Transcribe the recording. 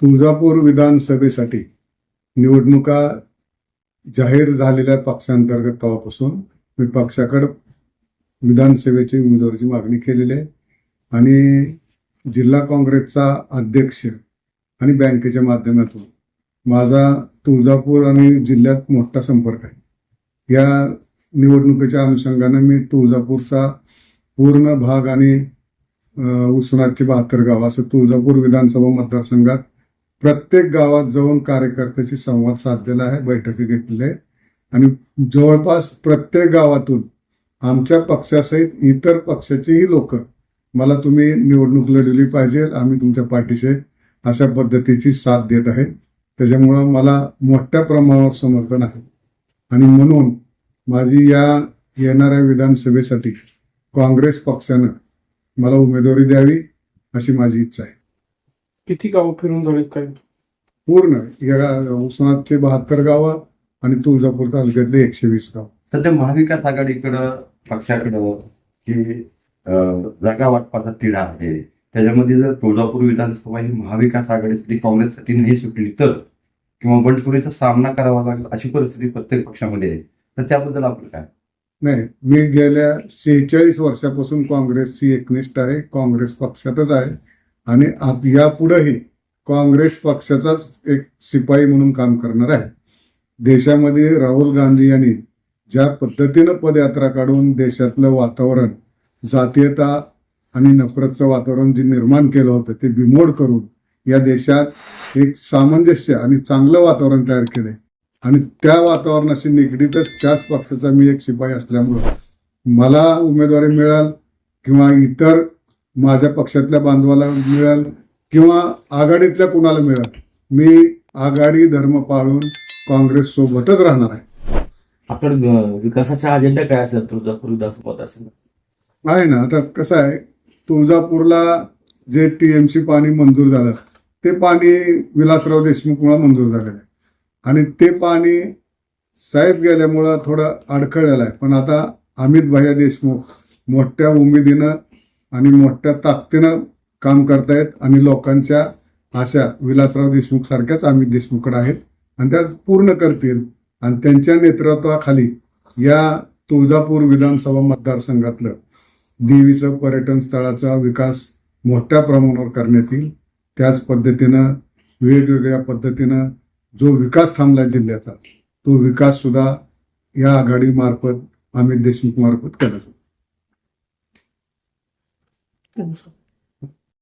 तुळजापूर विधानसभेसाठी निवडणुका जाहीर झालेल्या पक्षांतर्गत तेव्हापासून मी पक्षाकडे विधानसभेची उमेदवाराची मागणी केलेली आहे. आणि जिल्हा काँग्रेसचा अध्यक्ष आणि बँकेच्या माध्यमातून माझा तुळजापूर आणि जिल्ह्यात मोठा संपर्क आहे. या निवडणुकीच्या अनुषंगानं मी तुळजापूरचा पूर्ण भाग आणि उसनाथचे बहात्तर गाव असं तुळजापूर विधानसभा मतदारसंघात प्रत्येक गावात जाऊन कार्यकर्त्याशी संवाद साधलेला आहे बैठकी घेतलेल्या आहेत. आणि जवळपास प्रत्येक गावातून आमच्या पक्षासहित इतर पक्षाचेही लोक मला तुम्ही निवडणूक लढवली पाहिजे आम्ही तुमच्या पाठीशी अशा पद्धतीची साथ देत आहेत. त्याच्यामुळं मला मोठ्या प्रमाणावर समर्थन आहे. आणि म्हणून माझी या येणाऱ्या विधानसभेसाठी काँग्रेस पक्षानं मला उमेदवारी द्यावी अशी माझी इच्छा आहे. किती गावं फिरून झालीत काय? पूर्ण. या उस्मानाबादचे बहात्तर गावं आणि तुळजापूर तालुक्यातले एकशे वीस गाव. सध्या महाविकास आघाडीकडं पक्षाकडं की अं, जागा वाटपाचा तिढा आहे त्याच्यामध्ये जर तुळजापूर विधानसभा ही महाविकास आघाडीसाठी काँग्रेससाठी नाही सुटली तर किंवा बंडफुरीचा सामना करावा लागेल अशी परिस्थिती प्रत्येक पक्षामध्ये आहे तर त्याबद्दल आपलं काय? नाही मी गेल्या शेहेचाळीस वर्षापासून काँग्रेसची एकनिष्ठ आहे काँग्रेस पक्षातच आहे. आणि आप- यापुढेही काँग्रेस पक्षाचाच एक शिपाई म्हणून काम करणार आहे. देशामध्ये राहुल गांधी यांनी ज्या पद्धतीनं पदयात्रा काढून देशातलं वातावरण जातीयता आणि नफरतचं वातावरण जे निर्माण केलं होतं ते बिमोड करून या देशात एक सामंजस्य आणि चांगलं वातावरण तयार केलंय. आणि त्या वातावरणाशी निगडीतच त्याच पक्षाचा मी एक शिपाई असल्यामुळं मला उमेदवारी मिळाल किंवा इतर माझ्या पक्षातल्या बांधवाला मिळाल किंवा आघाडीतल्या कुणाला मिळाल. मी आघाडी धर्म पाळून काँग्रेस सोबतच राहणार आहे. आपण विकासाचा अजेंडा काय असेल तुळजापूर विधानसभा मतदारसंघात? आहे ना आता कसं आहे तुळजापूरला जे टीएमसी पाणी मंजूर झालं ते पाणी विलासराव देशमुखमुळे मंजूर झालेलं आहे. आणि ते पाणी साहेब गेल्यामुळं थोडं अडखळलेलं आहे. पण आता अमित भैया देशमुख मोठ्या उमेदीनं आणि मोठ्या ताकदीनं काम करतायत आणि लोकांच्या आशा विलासराव देशमुख सारख्याच अमित देशमुखकडे आहेत. आणि त्या पूर्ण करतील. आणि त्यांच्या नेतृत्वाखाली या तुळजापूर विधानसभा मतदारसंघातलं देवीचं पर्यटन स्थळाचा विकास मोठ्या प्रमाणावर करण्यात येईल. त्याच पद्धतीनं वेगवेगळ्या पद्धतीनं जो विकास थांबला जिल्ह्याचा तो विकाससुद्धा या आघाडीमार्फत अमित देशमुखमार्फत केला जातो. мужа.